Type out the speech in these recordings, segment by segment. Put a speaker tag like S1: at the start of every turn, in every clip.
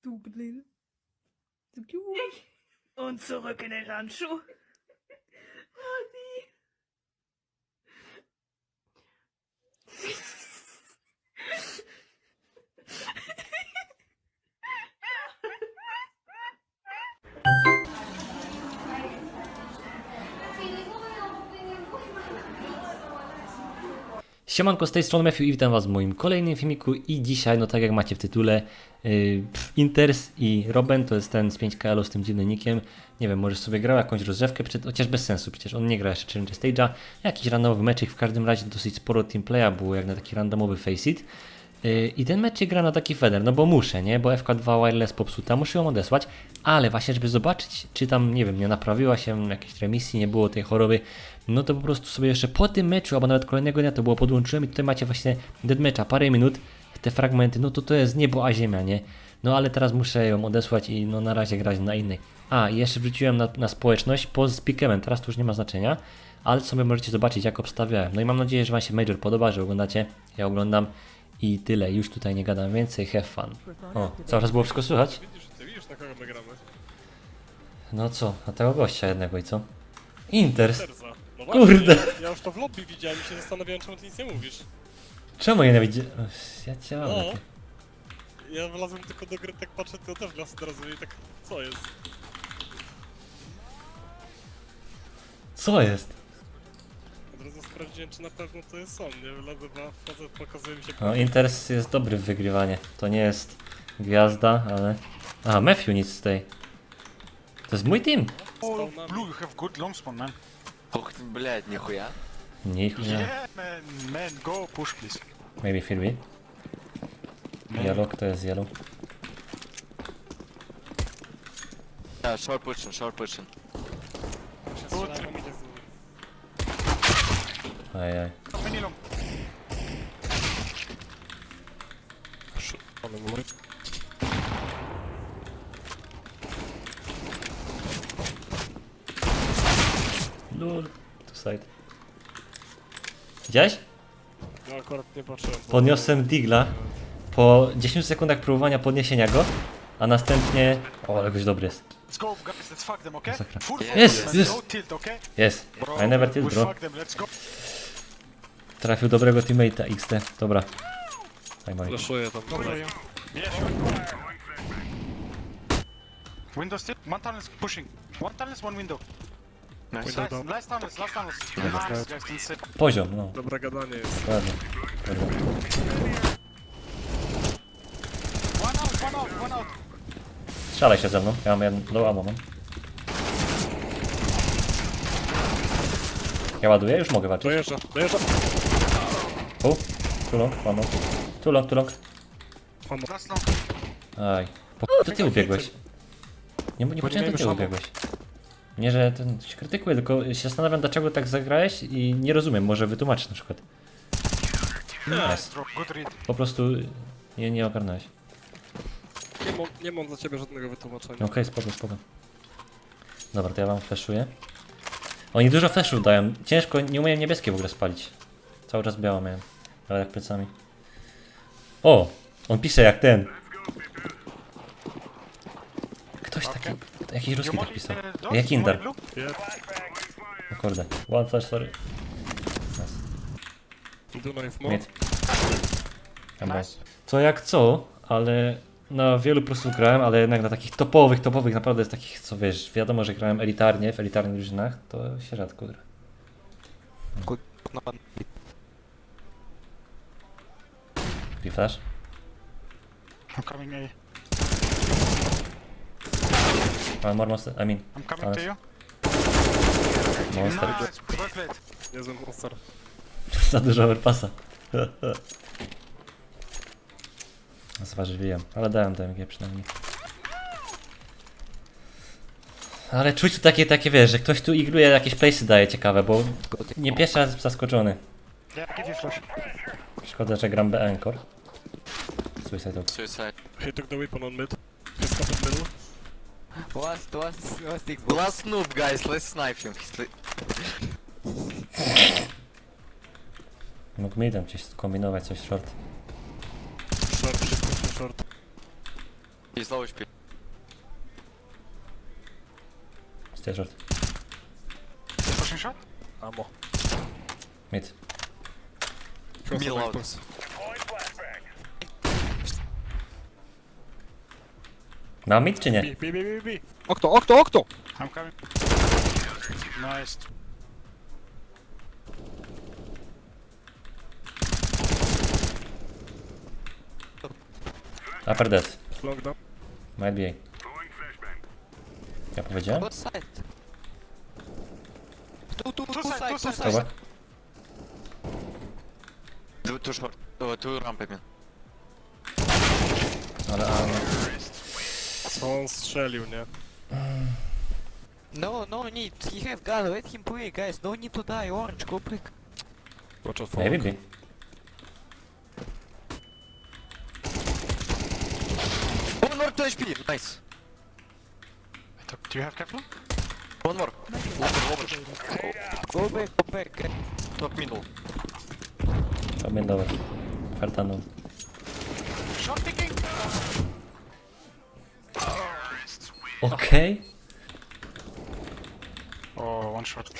S1: Stupid little. So cute. Und zurück in den Rancho. Oh, nee.
S2: Siemanko, z tej strony Matthew i witam was w moim kolejnym filmiku i dzisiaj, no tak jak macie w tytule, yy, Inters i Robin, to jest ten z 5KL z tym dziwnym nickiem, nie wiem, możesz sobie grał jakąś rozrzewkę, chociaż bez sensu, przecież on nie gra jeszcze Challenge Stage'a, jakiś randomowy meczek, w każdym razie dosyć sporo teamplaya było jak na taki randomowy Faceit. Yy, I ten mecz gra na taki feder, no bo muszę, nie? Bo FK2 Wireless popsuta, muszę ją odesłać, ale właśnie, żeby zobaczyć, czy tam, nie wiem, nie naprawiła się jakiejś remisji, nie było tej choroby, no to po prostu sobie jeszcze po tym meczu, albo nawet kolejnego dnia to było podłączyłem i tutaj macie właśnie deadmatcha, parę minut, te fragmenty, no to to jest niebo a ziemia, nie? No ale teraz muszę ją odesłać i no na razie grać na innej. A, i jeszcze wrzuciłem na, na społeczność post z teraz to już nie ma znaczenia, ale sobie możecie zobaczyć jak obstawiałem. No i mam nadzieję, że Wam się Major podoba, że oglądacie, ja oglądam i tyle, już tutaj nie gadam więcej, have fun. O, cały czas było wszystko słychać?
S3: Widzisz, ty widzisz na kogo my gramy?
S2: No co, na tego gościa jednego i co? Inters.
S3: No
S2: Kurde.
S3: Ja, ja już to w lobby widziałem i się zastanawiałem, czemu ty nic nie mówisz.
S2: Czemu nie widzi? Ja cię mam.
S3: No. Ja wlazłem tylko do gry, tak patrzę, ty też wlazł od razu i tak, co jest?
S2: Co jest?
S3: Od razu sprawdziłem, czy na pewno to jest on, nie? Wlazłem, a wchodzę, pokazuje mi się...
S2: No, Inters jest dobry w wygrywanie. To nie jest gwiazda, ale... A, Matthew nic z tej. To jest mój team.
S4: Oh,
S3: Stał na
S4: blue, you have good long spawn, man.
S5: Ух ты, блядь, нихуя.
S2: Niech nie.
S4: Yeah, man, man, go push, please.
S2: Maybe Philby. Yellow, kto jest yellow?
S5: Да, short pushing, short pushing.
S2: Ajaj.
S3: Mój.
S2: Lul. Tu side. Widziałeś?
S3: Ja akurat nie patrzyłem.
S2: Podniosłem Digla. Po 10 sekundach próbowania podniesienia go, a następnie... O, ale goś dobry jest.
S4: Let's go, guys, let's fuck them, okay?
S2: Masakra.
S4: Full
S5: Yes,
S4: focus,
S2: yes.
S4: man, no tilt, okay?
S2: Jest.
S4: Bro,
S2: I never tilt,
S4: we
S2: bro.
S4: fuck them, let's go.
S2: Trafił dobrego teammate'a XT. Dobra. Daj moje.
S3: Flashuję tam.
S4: Dobra, yeah. Window still. One tunnel is pushing. One tunnel is one window.
S5: Nice.
S4: Last,
S3: down.
S4: last tunnels, last tunnels. Nice, guys, insane.
S2: Poziom, no.
S3: Dobre gadanie jest.
S2: Ładnie. Dobra.
S4: One out, one out, one out.
S2: Strzelaj się ze mną. Ja mam jeden low ammo mam. Ja ładuję? Już mogę walczyć.
S3: Dojeżdża, dojeżdża.
S2: Tu, tu long, mam Tu long, tu long.
S4: Last long.
S2: Aj. Po to ty ubiegłeś. Nie, nie powiedziałem, to ty ubiegłeś. Nie, że ten się krytykuje, tylko się zastanawiam, dlaczego tak zagrałeś i nie rozumiem. Może wytłumaczyć na przykład.
S4: Nice, bro, good read.
S2: Po prostu nie, nie ogarnąłeś.
S3: Nie mam, nie mam dla ciebie żadnego wytłumaczenia.
S2: Okej, spoko, spoko. Dobra, to ja wam flashuję. Oni dużo flashów dają. Ciężko, nie umiem niebieskie w ogóle spalić. Cały czas białe miałem. Ale jak plecami. O! On pisze jak ten. Ktoś taki. Jakiś ruski tak pisał. Jak Indar. O kurde. One flash, sorry. Mid. Dobra. Co jak co, ale na wielu prostów grałem, ale jednak na takich topowych, topowych, naprawdę jest takich, co wiesz, wiadomo, że grałem elitarnie, w elitarnych drużynach, to się rzadko gra. Flash?
S4: I'm coming A.
S2: One more monster, I mean,
S4: I'm coming to you.
S2: monster.
S4: Nice, played.
S3: Niezły monster.
S2: Za dużo overpassa. Zważywiłem, ale dałem DMG przynajmniej. Ale czuć tu takie, takie wiesz, że ktoś tu igluje jakieś place'y daje ciekawe, bo nie pierwszy raz zaskoczony.
S4: Yeah, give you flash.
S2: Szkoda, że gram B Encore. Suicide Ops.
S5: Suicide.
S3: He took the weapon on mid. He's top in middle.
S5: Last, last, last stick. Last noob, guys, let's snipe him. He's li-
S2: Mógł mi tam gdzieś kombinować coś short.
S3: Short, short, short.
S5: He's low HP.
S2: Stay short.
S4: Pushing shot.
S3: Amo.
S2: Mid.
S5: Mill out.
S2: Na mid czy nie?
S3: Bi, bi, bi, bi. Okno, okno, okno!
S4: I'm coming. Nice.
S2: Upper death.
S3: Long down.
S2: Might be A. Ja powiedziałem?
S5: What side? Two, two, two,
S4: side,
S5: side,
S4: two
S5: two
S4: side.
S5: side.
S2: Dobra.
S5: Two, two short. Uh, two ramp, I mean.
S2: Ale, ale...
S3: Co on strzelił, nie?
S5: No, no need. He have gun. Let him play, guys. No need to die. Orange, go break.
S3: Watch out for
S2: Maybe. B.
S5: One more 2 HP. Nice.
S4: Do you have Kevlar?
S5: One more. Lower, lower. Go back, go back. Top middle.
S2: To będzie dobre. Fertaną.
S4: Shot picking.
S2: Okej.
S4: Oh, one shot.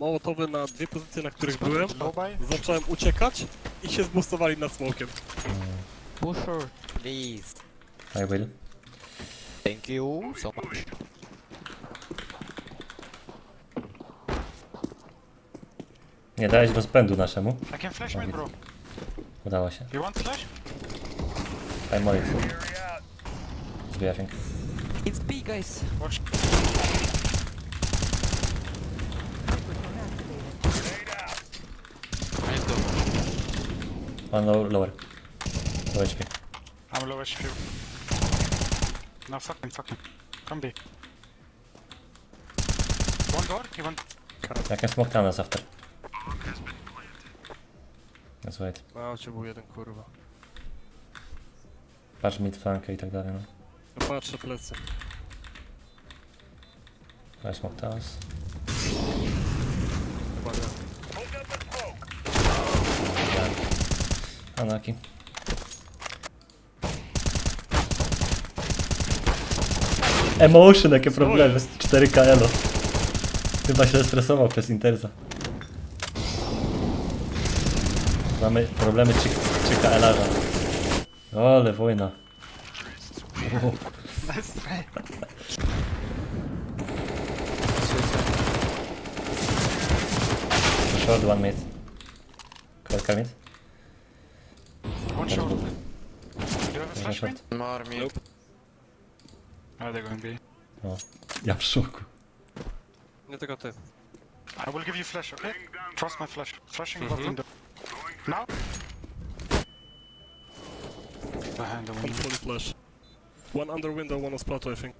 S3: Mołotowy na dwie pozycje, na których byłem. Zacząłem uciekać i się zbustowali nad smokiem.
S5: Pusher, please.
S2: I will.
S5: Thank you so much.
S2: Nie dałeś rozpędu naszemu.
S4: I can flash mid, bro.
S2: Udało się.
S4: You want flash?
S2: I'm on it. Zbija think.
S5: It's B, guys.
S4: Watch.
S5: I need to.
S2: One low, lower. Low HP.
S4: I'm low HP. No, fuck him, fuck him. Come B. One door, he went.
S2: I can smoke down us after. Let's wait.
S3: A, cię był jeden, kurwa.
S2: Patrz mid flankę i tak dalej, no.
S3: Ja patrzę plecy.
S2: I smoke down us.
S3: Chyba nie.
S2: Anaki. Emotion, jakie problemy. 4K elo. Chyba się stresował przez Interza. Mamy problemy 3, 3K elarza. Ole, wojna. O, short one mid. Korka mid.
S4: One
S2: dwóch.
S4: Do you have a
S2: Jeden
S4: flash
S2: short.
S4: mid?
S5: More mid.
S3: Nope.
S4: Oh, they're going B.
S2: O, ja w szoku.
S3: Nie tylko ty.
S4: I will give you flash, okay? Trust my flash. Flashing above
S3: Mhm.
S4: window. Now? Behind the window.
S3: fully flash. One under window, one on splatter, I think.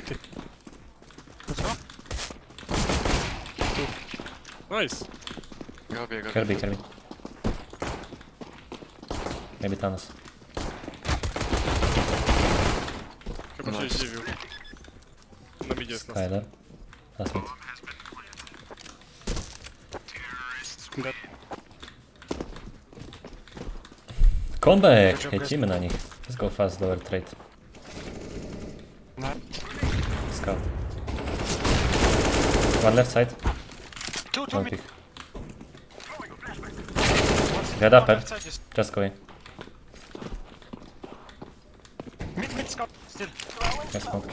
S4: Side.
S3: City.
S4: Let's go.
S3: Nice!
S5: Go B, go B.
S2: Kirby, Kirby. Maybe Thanos.
S3: Chyba się
S5: Nice.
S3: zdziwił. Na midzie jest nas.
S2: Skyler. Last mid.
S3: Dead.
S2: Comeback!
S4: Good job,
S2: Lecimy na nich. Let's go fast, lower trade.
S4: No.
S2: Scout. One left side.
S4: Two, two
S2: One
S4: mid.
S2: pick.
S4: One
S2: Get
S4: one
S2: upper.
S4: left side is-
S2: Just go in.
S4: Mid, mid, scout. Still.
S2: Just smoke.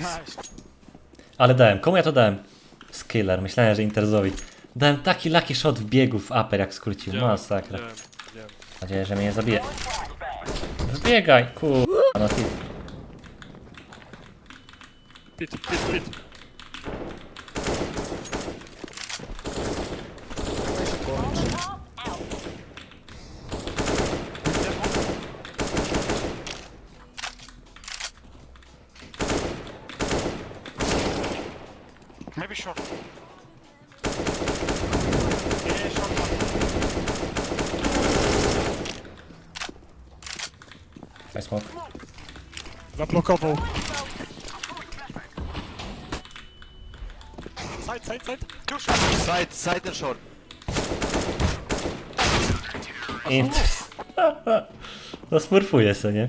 S4: Nice.
S2: Ale dałem. Komu ja to dałem? Skiller. Myślałem, że Interzowi. Dałem taki lucky shot w biegu w upper jak skrócił. Masakra. Mam nadzieję, że mnie nie zabije. Wbiegaj! Kur... No Git
S3: git git. Maybe short. Yeah, short one.
S2: I smoke.
S3: Zablokował. Side, side, side.
S5: Side, side and short.
S2: Inters. No smurfuje se, nie?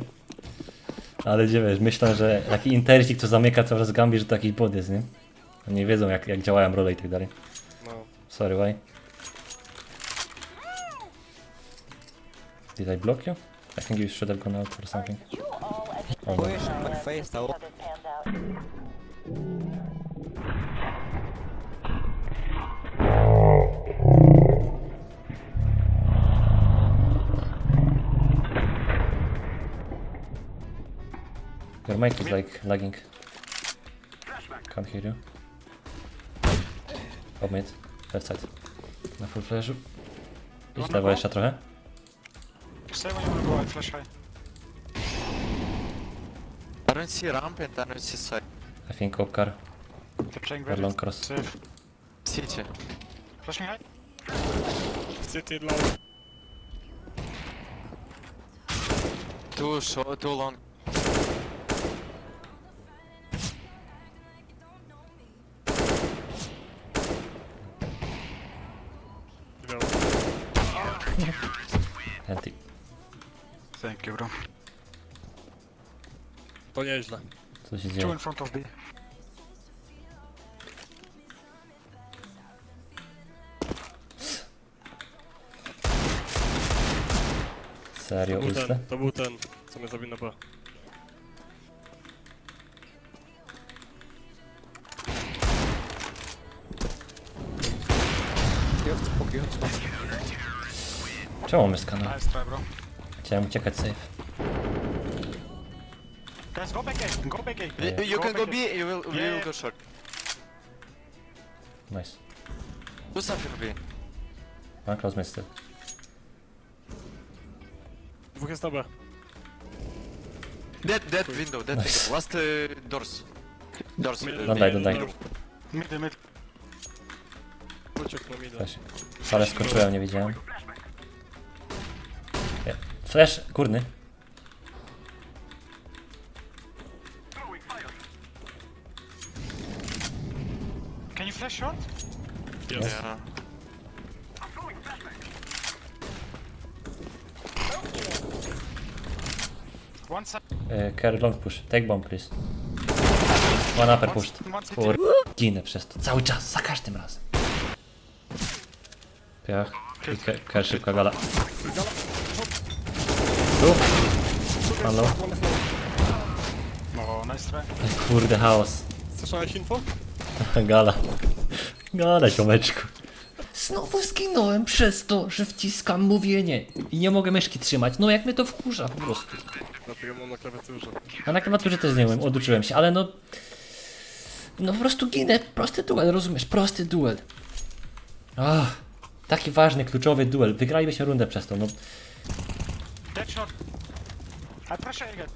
S2: Ale gdzie wiesz, myślę, że taki interzik, co zamyka cały czas gambi, że to jakiś bot jest, nie? Nie wiedzą jak, jak działają role i tak dalej.
S3: No.
S2: Sorry, why? Did I block you? I think you should have gone out or something. Oh, no.
S5: My face, though.
S2: Your mic is like lagging. Can't hear you. Top mid, left side. Na full flashu. Idź lewo jeszcze trochę.
S4: Stay when you wanna go, I flash high.
S5: I don't see ramp and I don't see side.
S2: I think Okar
S4: They're playing very
S2: long cross.
S4: safe.
S5: City.
S4: Flash me high.
S3: City low.
S5: Too short, too long.
S3: To nieźle.
S2: Co się
S4: Two
S2: dzieje?
S4: in front of B.
S2: Serio,
S3: To był
S2: usta?
S3: ten, to był ten, co mnie zabił na B.
S5: Have to poke.
S2: Czemu my skanał?
S4: Nice try, bro.
S2: Chciałem uciekać safe.
S4: Guys, go back A. Go back A.
S5: You, you can go
S4: back
S5: B, you will, we
S4: Yeah.
S5: will go short.
S2: Nice.
S5: Do something B.
S2: One close mid still.
S3: Dwóch jest na B.
S5: Dead, dead window, dead
S2: Nice.
S5: window. Last uh, doors. Doors.
S3: Mid-
S5: uh,
S2: Don't die, don't die.
S3: mid-.
S4: Mid.
S3: Uciekł na mida.
S2: Flash. Ale skoczyłem, nie widziałem. Nie. Flash, górny.
S4: You flash short?
S3: Jest.
S5: Yeah.
S4: One side.
S2: Uh, carry long push. Take bomb, please. One upper
S4: city.
S2: Kur... Ginę przez to. Cały czas, za każdym razem. Piach. I ke- Ker szybka gala. Tu. Halo.
S4: Oh, nice try.
S2: Kurde, chaos.
S3: Słyszałeś info?
S2: Gala. Gala, ziomeczku. Znowu zginąłem przez to, że wciskam mówienie i nie mogę myszki trzymać. No jak mnie to wkurza po prostu.
S3: Dlatego mam na klawiaturze.
S2: A na klawiaturze też nie oduczyłem się, ale no... No po prostu ginę. Prosty duel, rozumiesz? Prosty duel. Ach, taki ważny, kluczowy duel. Wygralibyśmy rundę przez to, no.
S4: Dead short. I pressure again.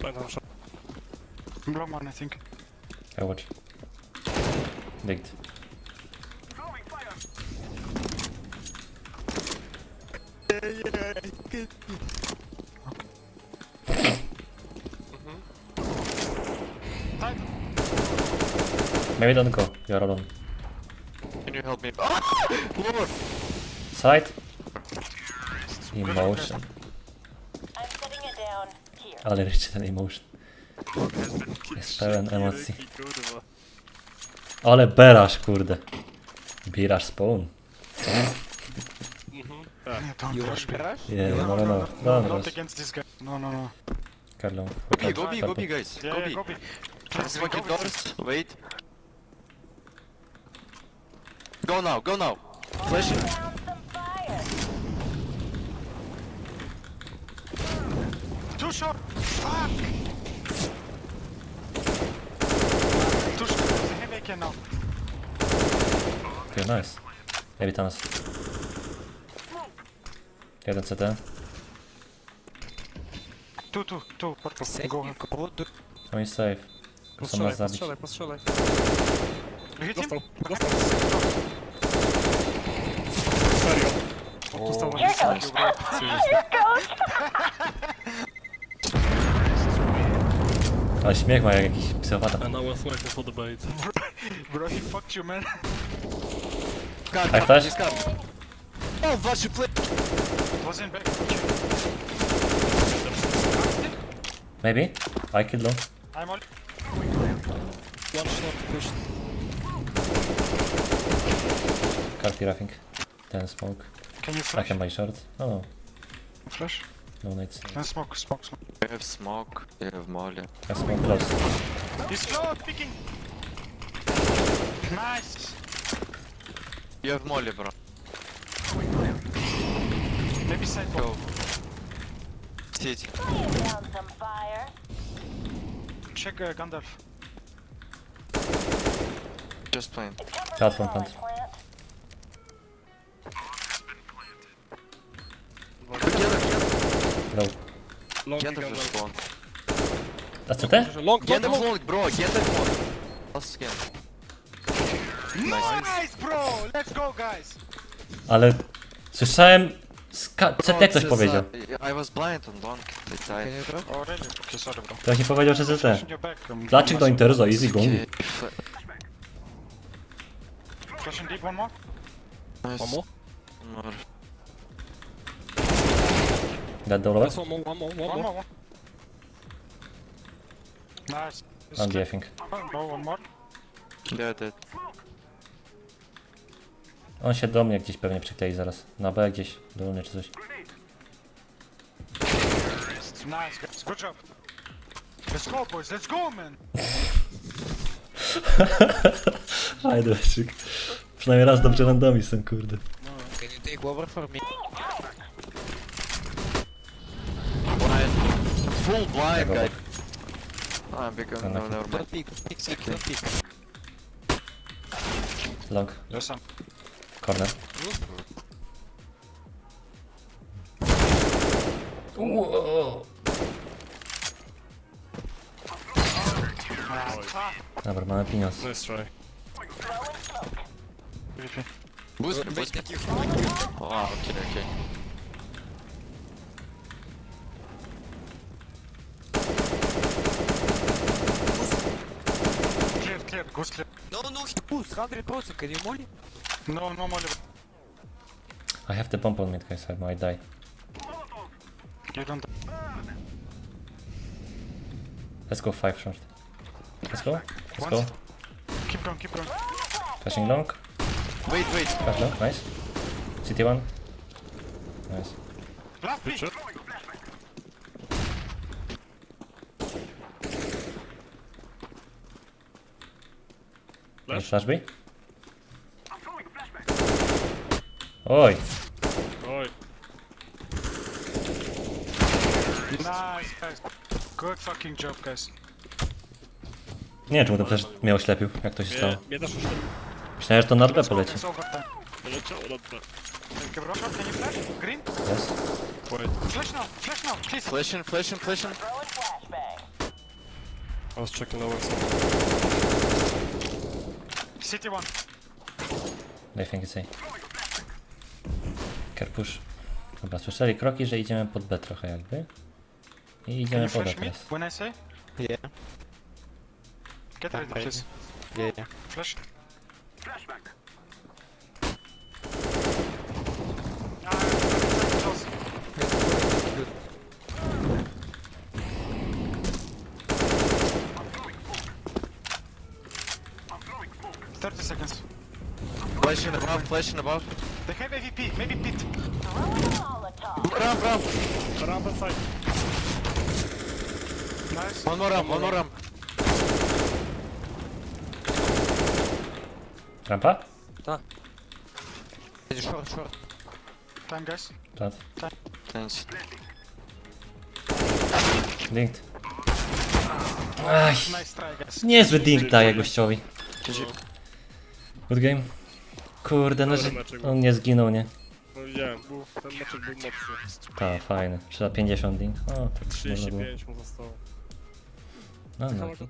S4: Flash.
S3: Pamiętam, że
S4: Long one, I think.
S2: I watch. Digged.
S4: Side.
S2: Maybe don't go, you're alone.
S5: Can you help me? Ah! Lord!
S2: Side. Emotion. Ale jeszcze ten emotion. Jest pełen emocji. Ale berasz, kurde. Birasz spawn.
S3: Mhm, tak.
S4: Yeah, don't
S5: You
S4: rush
S5: want
S4: me.
S5: garage?
S2: Yeah,
S4: No,
S2: no,
S4: no,
S2: no,
S4: no,
S2: no.
S4: no,
S2: No,
S4: not against this guy. No, no, no.
S2: Carlo.
S5: Go B, go B, go B, guys.
S4: Yeah,
S5: go
S4: yeah,
S5: B.
S4: go
S5: doors. Wait. Go now, go now. Flash.
S4: Too short. Fuck. Too short. There's a heavy again now.
S2: Okay, nice. Maybe Thanos. Jeden CT.
S4: Two, two, two. Purple. Go ahead.
S2: On jest safe. Chcą
S3: Postrzelaj,
S2: nas zabić.
S3: postrzelaj, postrzelaj.
S4: You hit him?
S3: Dostał, dostał. Tu stał
S6: Here
S2: Ale śmiech ma jak jakiś psychopata.
S3: And I was waiting for the bait.
S4: Bro, he fucked you, man.
S5: Cut,
S2: I flash.
S5: he's. Oh, flash, you play.
S4: It was in back.
S2: Maybe? I killed long.
S4: I'm all.
S3: One shot pushed.
S2: Here, I think. Ten smoke.
S4: Can you
S2: I
S4: flash?
S2: can buy short. Oh no,
S4: Flash?
S2: No nades.
S4: Can smoke, smoke, smoke.
S5: You have smoke, you have molly.
S2: I smoke close.
S4: He's slow, picking. Nice.
S5: You have molly, bro.
S4: Maybe side
S5: Go. City.
S6: Down some fire.
S4: Check uh, Gandalf.
S5: Just playing.
S6: Cover
S2: Platform
S6: the.
S2: Low.
S3: Long
S5: Gandalf
S3: Gandalf.
S5: is spawn.
S2: That's it?
S3: Long, long,
S5: Gandalf
S3: long.
S5: long, bro, Gandalf long. Last scan.
S4: Nice, bro. Let's go, guys.
S2: Ale słyszałem... Ska- CT ktoś powiedział.
S5: I was blind on long. They died.
S4: Oh, really? Okay, sorry, bro.
S2: Ktoś mi powiedział, że CT. Dlaczego do
S4: one
S2: Interu za easy
S4: more. Flash in deep, one more.
S5: Nice.
S3: One more.
S5: One more.
S2: Dead door left?
S3: one more, one more, one
S4: One
S3: more.
S4: more. one. Nice. Is
S2: B, I think.
S4: No, one more.
S5: Yeah, dead.
S2: On się do mnie gdzieś pewnie przyklei zaraz. Na B gdzieś, do mnie czy coś.
S4: Nice, guys. Good job. Let's go, boys. Let's go, man.
S2: Aj, dreszczyk. Przynajmniej raz dobrze randomi są, kurde.
S7: Can you take over for me?
S5: Full blind,
S2: go
S5: guy.
S2: back.
S5: Ah, big
S2: No,
S5: no,
S2: no.
S5: never mind.
S7: Don't pick, pick, pick, don't pick.
S2: Long.
S4: Yes, I'm.
S2: Corner. Wow. Dobra, mamy pieniądz.
S3: Nice try.
S4: PvP.
S5: Boost,
S7: Wait,
S5: boost.
S7: thank you.
S5: Oh, okay, okay.
S4: Clear, clear.
S7: No, no, he boost, 100%. Can you molly?
S4: No, no molly.
S2: I have the bomb on mid, guys. I might die.
S4: You don't.
S2: Let's go five short. Let's go. Let's go.
S4: Keep going, keep going.
S2: Flashing long.
S5: Wait, wait.
S2: Flash long. Nice. City one. Nice.
S4: Last
S3: Good
S2: Flash,
S3: Flash.
S2: flash B. Oj.
S3: Oj.
S4: Nice, guys. Good fucking job, guys.
S2: Nie wiem, czemu to przecież mnie oślepił, jak to się stało.
S3: Nie, nie dasz już
S2: Myślałem, że to na B poleci.
S4: Overtime.
S3: poleciało na dwa.
S4: Thank you, bro. Shot, can you flash? Green?
S2: Yes.
S3: Wait,
S4: Flash now, flash now, please.
S5: Flashing, flashing, flashing.
S3: I was checking lower side.
S4: City one.
S2: I think it's A. Care push. Dobra, słyszeli kroki, że idziemy pod B trochę jakby. I
S4: Can
S2: idziemy pod B
S4: flash me
S2: teraz.
S4: when I say?
S7: Yeah,
S4: Get ready,
S7: ready.
S4: please.
S7: yeah, yeah.
S4: Flash. Ah, close.
S7: Good.
S4: Thirty seconds.
S5: Flashing above.
S4: They have AVP, maybe pit.
S5: Ramp, ramp.
S3: Rampa side.
S4: Nice.
S5: One more ramp, one more ramp.
S2: Rampa?
S7: Short, short.
S4: Time, guys.
S2: Plat.
S5: Thanks.
S4: Nice try, guys.
S2: niezły dink daje gościowi.
S5: GG.
S2: Good game. Kurde, no że on nie zginął, nie?
S3: No widziałem, był, ten meczek był mocny.
S2: Ta, fajny. 350 dink. O, tak można było.
S3: 35 mu zostało.
S2: No, no.